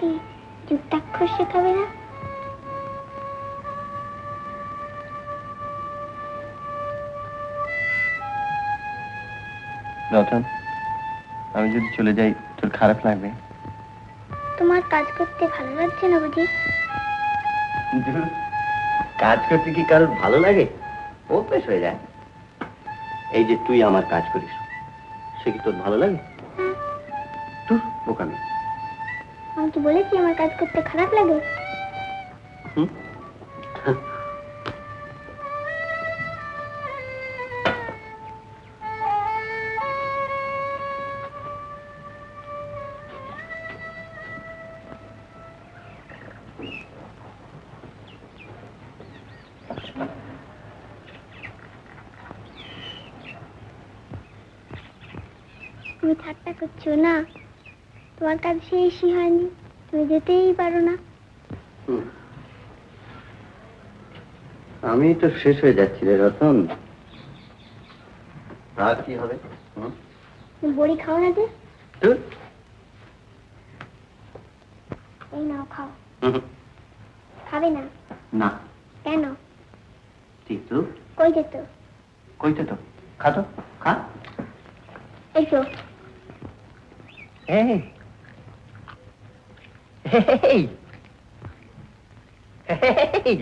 আমাকে যুক্তাক্ষর শেখাবে না? রতন আমি যদি চলে যাই তোর খারাপ লাগবে? তোমার কাজ করতে ভালো লাগছে না বুঝি? কাজ করতে কি কারোর ভালো লাগে? ও অভ্যেস হয়ে যায়। এই যে তুই আমার কাজ করিস সে কি তোর ভালো লাগে? তুই বোকামি আমি কি বলেছি আমার কাজ করতে খারাপ লাগে হুম? তুমি ঠাট্টা করছ না তোমার কাজ শেষই হয়নি। তুমি যেতেই পারো না। আমি তো শেষ হয়ে যাচ্ছি রে রতন। আর কি হবে? বড়ি খাও না যে? এই নাও খাও। খাবে না? না। কেন? কিন্তু কই যেত কইতে তো খা তো খা। এসো এই। এই এই